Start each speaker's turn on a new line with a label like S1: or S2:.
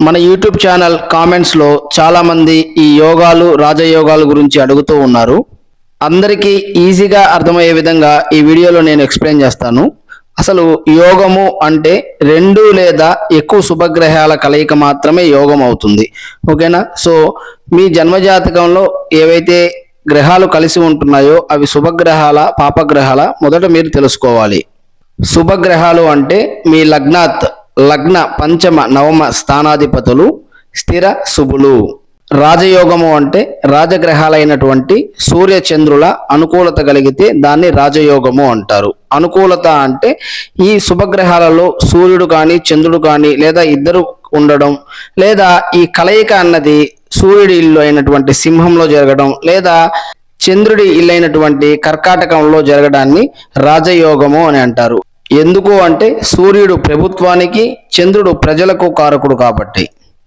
S1: మన YouTube channel కామెంట్స్లో చాలామంది ఈ యోగాలు రాజయోగాల గురించి అడుగుతూ ఉన్నారు. అందరికీ ఈజీగా అర్థమయ్యే విధంగా ఈ వీడియోలో నేను ఎక్స్ప్లెయిన్ చేస్తాను. అసలు యోగము అంటే రెండు లేదా ఎక్కువ శుభగ్రహాల కలయిక మాత్రమే యోగం అవుతుంది. ఓకేనా? సో మీ జన్మజాతకంలో ఏవైతే గ్రహాలు కలిసి ఉంటున్నాయో అవి శుభగ్రహాల పాపగ్రహాల మొదట మీరు తెలుసుకోవాలి. శుభగ్రహాలు అంటే మీ లగ్నాత్. లగ్న పంచమ నవమ స్థానాధిపతులు స్థిర శుభులు. రాజయోగము అంటే రాజగ్రహాలైనటువంటి సూర్య చంద్రుల అనుకూలత కలిగితే దాన్ని రాజయోగము అంటారు. అనుకూలత అంటే ఈ శుభగ్రహాలలో సూర్యుడు కానీ చంద్రుడు కానీ లేదా ఇద్దరు ఉండడం లేదా ఈ కలయిక అన్నది సూర్యుడి ఇల్లు అయినటువంటి సింహంలో జరగడం లేదా చంద్రుడి ఇల్లైనటువంటి కర్కాటకంలో జరగడాన్ని రాజయోగము అని అంటారు. ఎందుకు అంటే సూర్యుడు ప్రభుత్వానికి చంద్రుడు ప్రజలకు కారకుడు కాబట్టి.